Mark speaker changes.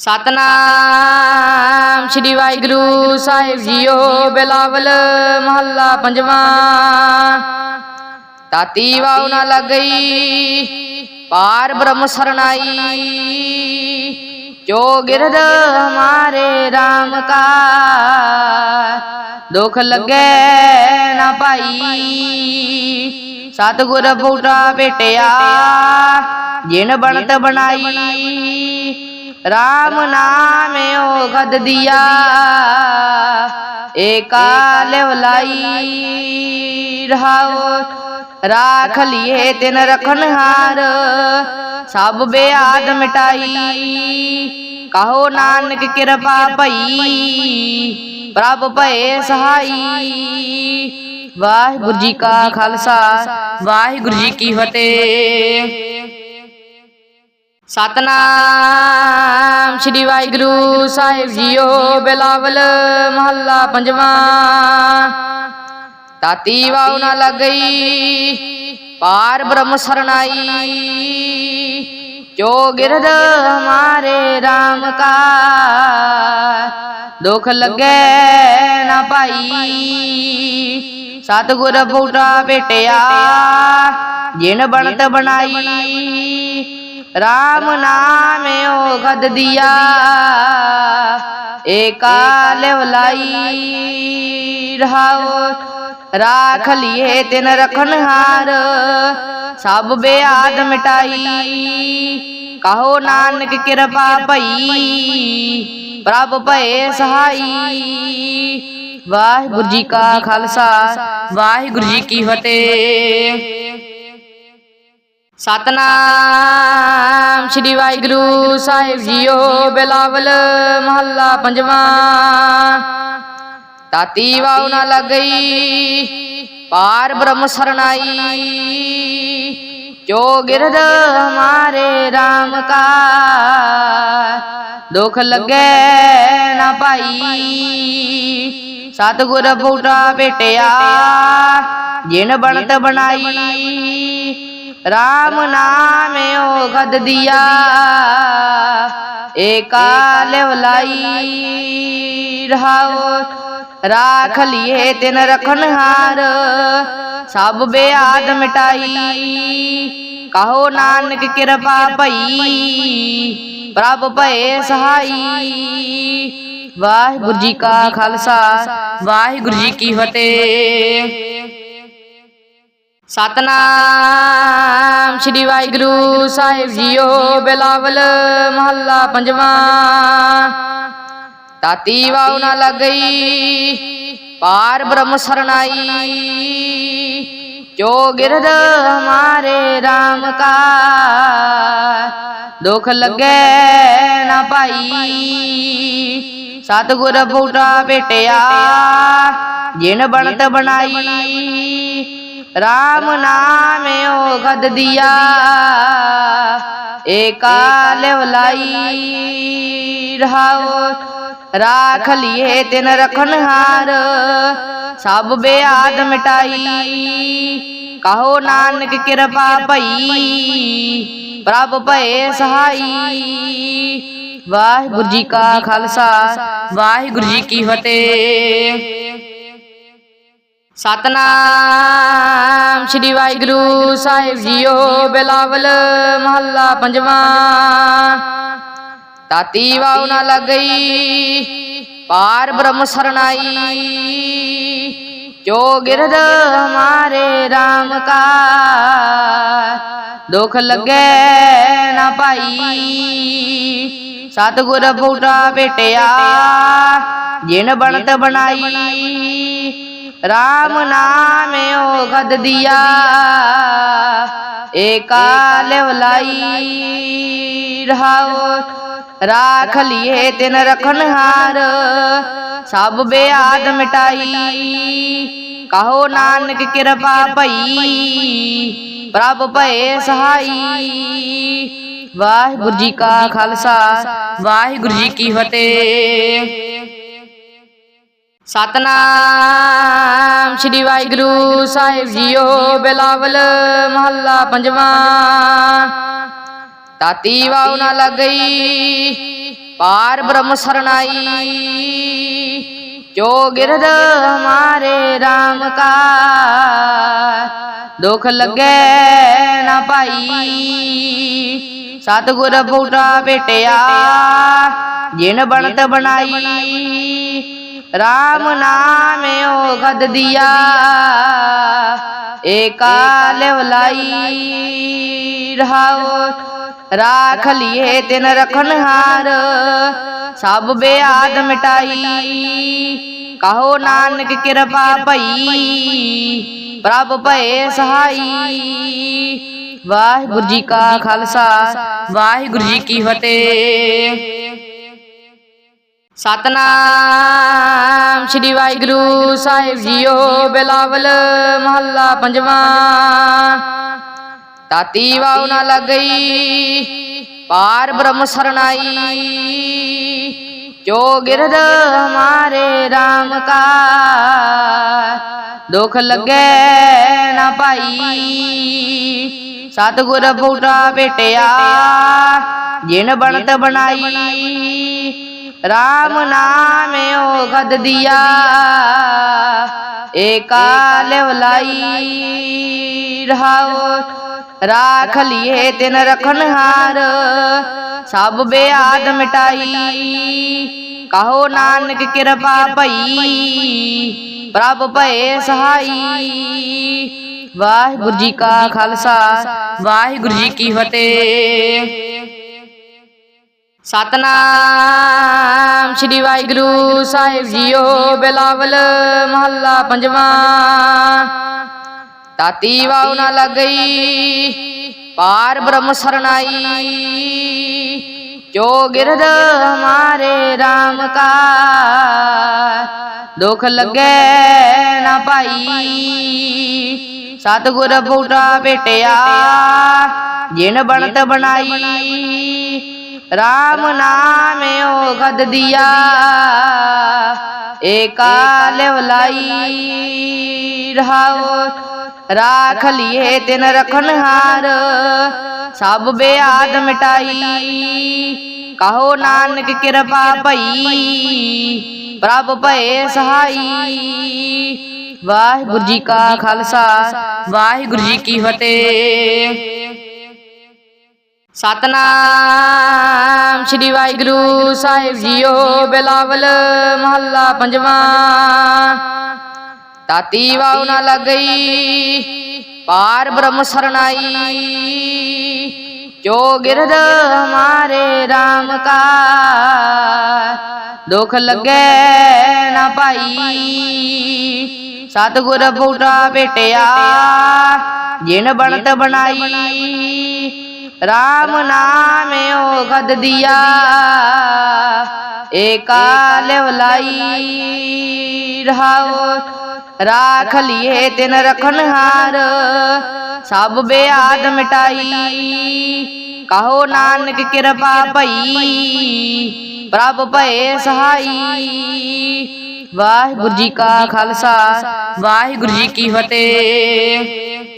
Speaker 1: ਸਤਨਾਮ ਸ੍ਰੀ ਵਾਹਿਗੁਰੂ ਸਾਹਿਬ ਜੀਓ ਬਿਲਾਵਲ ਮਹੱਲਾ ਪੰਜਵਾਂ। ਤਾਤੀ ਵਾਉ ਨਾ ਲੱਗਈ, ਪਾਰ ਬ੍ਰਹਮ ਸਰਣਾਈ। ਜੋ ਗਿਰਦ ਹਮਾਰੇ RAM ਕਾ, ਦੁਖ ਲੱਗੇ ਨਾ ਭਾਈ। ਸਤਿਗੁਰ ਬੂਟਾ ਭੇਟਿਆ, ਜਿਨ ਬਣਤ ਬਣਾਈ। ਓ ਗਦ ਦਿਆ ਏਕਾ ਲਿਵਲਾਈ ਰਹਾਓ ਰਾਖ ਲਿਏ ਤਿਨ ਰਖਨ ਹਾਰ ਸਭ ਬਿਆਦ ਮਿਟਾਈ ਕਹੋ ਨਾਨਕ ਕਿਰਪਾ ਭਈ ਪ੍ਰਭ ਭਏ ਸਹਾਈ ਵਾਹਿਗੁਰੂ ਜੀ ਕਾ ਖਾਲਸਾ ਵਾਹਿਗੁਰੂ ਜੀ ਕੀ ਫਤਿਹ ਸਤਨਾਮ ਸ੍ਰੀ ਵਾਹਿਗੁਰੂ ਸਾਹਿਬ ਜੀਓ ਬਿਲਾਵਲ ਮਹੱਲਾ ਪੰਜਵਾਂ। ਤਾਤੀ ਵਾਉ ਨਾ ਲੱਗਈ, ਪਾਰ ਬ੍ਰਹਮ ਸਰਣਾਈ। ਜੋ ਗਿਰਦ ਹਮਾਰੇ RAM ਕਾ, ਦੁਖ ਲੱਗੇ ਨਾ ਭਾਈ। ਸਤਿਗੁਰ ਬੂਟਾ ਭੇਟਿਆ, ਜਿਨ ਬਣਤ ਬਣਾਈ। RAM ਨਾਮ ਓ ਗਦ ਦਿਆ ਏਕਾ ਲਿਵਲਾਈ ਰਹਾਓ ਰਾਖ ਲਿਏ ਤਿਨ ਰਖਨ ਹਾਰ ਸਭ ਬਿਆਦ ਮਿਟਾਈ ਕਹੋ ਨਾਨਕ ਕਿਰਪਾ ਭਈ ਪ੍ਰਭ ਭਏ ਸਹਾਈ ਵਾਹਿਗੁਰੂ ਜੀ ਕਾ ਖਾਲਸਾ ਵਾਹਿਗੁਰੂ ਜੀ ਕੀ ਫਤਿਹ ਸਤਨਾਮ ਸ੍ਰੀ ਵਾਹਿਗੁਰੂ ਸਾਹਿਬ ਜੀਓ ਬਿਲਾਵਲ ਮਹੱਲਾ ਪੰਜਵਾਂ। ਤਾਤੀ ਵਾਉ ਨਾ ਲੱਗਈ, ਪਾਰ ਬ੍ਰਹਮ ਸਰਣਾਈ। ਜੋ ਗਿਰਦ ਹਮਾਰੇ RAM ਕਾ, ਦੁਖ ਲੱਗੇ ਨਾ ਭਾਈ। ਸਤਿਗੁਰ ਬੂਟਾ ਭੇਟਿਆ ਜਿਨ ਬਣਤ ਬਣਾਈ RAM ਨਾਮ ਓ ਗਦ ਦਿਆ ਏਕਾ ਲਿਵਲਾਈ ਰਹਾਓ ਰਾਖ ਲਿਏ ਤਿਨ ਰਖਨ ਹਾਰ ਸਭ ਬਿਆਦ ਮਿਟਾਈ ਕਹੋ ਨਾਨਕ ਕਿਰਪਾ ਭਈ ਪ੍ਰਭ ਭਏ ਸਹਾਈ ਵਾਹਿਗੁਰੂ ਜੀ ਕਾ ਖਾਲਸਾ ਵਾਹਿਗੁਰੂ ਜੀ ਕੀ ਫਤਿਹ ਸਤਨਾਮ ਸ੍ਰੀ ਵਾਹਿਗੁਰੂ ਸਾਹਿਬ ਜੀਓ ਬਿਲਾਵਲ ਮਹੱਲਾ ਪੰਜਵਾਂ। ਤਾਤੀ ਵਾਉ ਨਾ ਲੱਗਈ, ਪਾਰ ਬ੍ਰਹਮ ਸਰਣਾਈ। ਜੋ ਗਿਰਦ ਹਮਾਰੇ RAM ਕਾ, ਦੁਖ ਲੱਗੇ ਨਾ ਭਾਈ। ਸਤਿਗੁਰ ਬੂਟਾ ਭੇਟਿਆ ਜਿਨ ਬਣਤ ਬਣਾਈ। RAM ਨਾਮ ਓ ਗਦ ਦਿਆ ਏਕਾ ਲਿਵਲਾਈ ਰਹਾਓ ਰਾਖ ਲਿਏ ਤਿਨ ਰਖਨ ਹਾਰ ਸਭ ਬਿਆਦ ਮਿਟਾਈ ਕਹੋ ਨਾਨਕ ਕਿਰਪਾ ਭਈ ਪ੍ਰਭ ਭਏ ਸਹਾਈ ਵਾਹਿਗੁਰੂ ਜੀ ਕਾ ਖਾਲਸਾ ਵਾਹਿਗੁਰੂ ਜੀ ਕੀ ਫਤਿਹ ਸਤਨਾਮ ਸ੍ਰੀ ਵਾਹਿਗੁਰੂ ਸਾਹਿਬ ਜੀਓ ਬਿਲਾਵਲ ਮਹੱਲਾ ਪੰਜਵਾਂ। ਤਾਤੀ ਵਾਉ ਨਾ ਲੱਗਈ, ਪਾਰ ਬ੍ਰਹਮ ਸਰਨਾਈ ਜੋ ਗਿਰਦ ਹਮਾਰੇ RAM ਕਾ, ਦੁਖ ਲੱਗੇ ਨਾ ਭਾਈ। ਸਤਿਗੁਰ ਬੂਟਾ ਭੇਟਿਆ, ਜਿਨ ਬਣਤ ਬਣਾਈ RAM ਨਾਮ ਓ ਗਦ ਦਿਆ ਏਕਾ ਲਿਵਲਾਈ ਰਹਾਓ ਰਾਖ ਲਿਏ ਤਿਨ ਰਖਨ ਹਾਰ ਸਭ ਬਿਆਦ ਮਿਟਾਈ ਕਹੋ ਨਾਨਕ ਕਿਰਪਾ ਭਈ ਪ੍ਰਭ ਭਏ ਸਹਾਈ ਵਾਹਿਗੁਰੂ ਜੀ ਕਾ ਖਾਲਸਾ ਵਾਹਿਗੁਰੂ ਜੀ ਕੀ ਫਤਿਹ ਸਤਨਾਮ ਸ੍ਰੀ ਵਾਹਿਗੁਰੂ ਸਾਹਿਬ ਜੀਓ ਬਿਲਾਵਲ ਮਹੱਲਾ ਪੰਜਵਾਂ। ਤਾਤੀ ਵਾਉ ਨਾ ਲੱਗਈ, ਪਾਰ ਬ੍ਰਹਮ ਸਰਨਾਈ ਜੋ ਗਿਰਦ ਹਮਾਰੇ RAM ਕਾ, ਦੁਖ ਲੱਗੇ ਨਾ ਭਾਈ। ਸਤਿਗੁਰ ਬੂਟਾ ਭੇਟਿਆ, ਜਿਨ ਬਣਤ ਬਣਾਈ। RAM ਨਾਮ ਓ ਗਦ ਦਿਆ ਏਕਾ ਲਿਵਲਾਈ ਰਹਾਓ ਰਾਖ ਲਿਏ ਤਿਨ ਰਖਨ ਹਾਰ ਸਭ ਬਿਆਦ ਮਿਟਾਈ ਕਹੋ ਨਾਨਕ ਕਿਰਪਾ ਭਈ ਪ੍ਰਭ ਭਏ ਸਹਾਈ ਵਾਹਿਗੁਰੂ ਜੀ ਕਾ ਖਾਲਸਾ ਵਾਹਿਗੁਰੂ ਜੀ ਕੀ ਫਤਿਹ ਸਤਨਾਮ ਸ੍ਰੀ ਵਾਹਿਗੁਰੂ ਸਾਹਿਬ ਜੀਓ ਬਿਲਾਵਲ ਮਹੱਲਾ ਪੰਜਵਾਂ। ਤਾਤੀ ਵਾਉ ਨਾ ਲੱਗਈ, ਪਾਰ ਬ੍ਰਹਮ ਸਰਨਾਈ ਜੋ ਗਿਰਦ ਹਮਾਰੇ RAM ਕਾ, ਦੁਖ ਲੱਗੇ ਨਾ ਭਾਈ। ਸਤਿਗੁਰ ਬੂਟਾ ਭੇਟਿਆ, ਜਿਨ ਬਣਤ ਬਣਾਈ RAM ਨਾਮ ਓ ਗਦ ਦਿਆ ਏਕਾ ਲਿਵਲਾਈ ਰਹਾਓ ਰਾਖ ਲਿਏ ਤਿਨ ਰਖਨ ਹਾਰ ਸਭ ਬਿਆਦ ਮਿਟਾਈ ਕਹੋ ਨਾਨਕ ਕਿਰਪਾ ਭਈ ਪ੍ਰਭ ਭਏ ਸਹਾਈ ਵਾਹਿਗੁਰੂ ਜੀ ਕਾ ਖਾਲਸਾ ਵਾਹਿਗੁਰੂ ਜੀ ਕੀ ਫਤਿਹ ਸਤਨਾਮ ਸ੍ਰੀ ਵਾਹਿਗੁਰੂ ਸਾਹਿਬ ਜੀਓ ਬਿਲਾਵਲ ਮਹੱਲਾ ਪੰਜਵਾਂ। ਤਾਤੀ ਵਾਉ ਨਾ ਲੱਗਈ, ਪਾਰ ਬ੍ਰਹਮ ਸਰਨਾਈ ਜੋ ਗਿਰਦ ਹਮਾਰੇ RAM ਕਾ, ਦੁਖ ਲੱਗੇ ਨਾ ਭਾਈ। ਸਤਿਗੁਰ ਬੂਟਾ ਭੇਟਿਆ, ਜਿਨ ਬਣਤ ਬਣਾਈ। RAM ਨਾਮ ਓ ਗਦ ਦਿਆ ਏਕਾ ਲਿਵਲਾਈ ਰਹਾਓ ਰਾਖ ਲਿਏ ਤਿਨ ਰਖਨ ਹਾਰ ਸਭ ਬਿਆਦ ਮਿਟਾਈ ਕਹੋ ਨਾਨਕ ਕਿਰਪਾ ਭਈ ਪ੍ਰਭ ਭਏ ਸਹਾਈ ਵਾਹਿਗੁਰੂ ਜੀ ਕਾ ਖਾਲਸਾ ਵਾਹਿਗੁਰੂ ਜੀ ਕੀ ਫਤਿਹ ਸਤਨਾਮ ਸ੍ਰੀ ਵਾਹਿਗੁਰੂ ਸਾਹਿਬ ਜੀਓ ਬਿਲਾਵਲ ਮਹੱਲਾ ਪੰਜਵਾਂ। ਤਾਤੀ ਵਾਉ ਨਾ ਲੱਗਈ, ਪਾਰ ਬ੍ਰਹਮ ਸਰਨਾਈ ਜੋ ਗਿਰਦ ਹਮਾਰੇ RAM ਕਾ, ਦੁਖ ਲੱਗੇ ਨਾ ਭਾਈ। ਸਤਿਗੁਰ ਬੂਟਾ ਭੇਟਿਆ, ਜਿਨ ਬਣਤ ਬਣਾਈ। RAM ਨਾਮ ਓ ਗਦ ਦਿਆ ਏਕਾ ਲਿਵਲਾਈ ਰਹਾਓ ਰਾਖ ਲਿਏ ਤਿਨ ਰਖਨ ਹਾਰ ਸਭ ਬਿਆਦ ਮਿਟਾਈ ਕਹੋ ਨਾਨਕ ਕਿਰਪਾ ਭਈ ਪ੍ਰਭ ਭਏ ਸਹਾਈ ਵਾਹਿਗੁਰੂ ਜੀ ਕਾ ਖਾਲਸਾ ਵਾਹਿਗੁਰੂ ਜੀ ਕੀ ਫਤਿਹ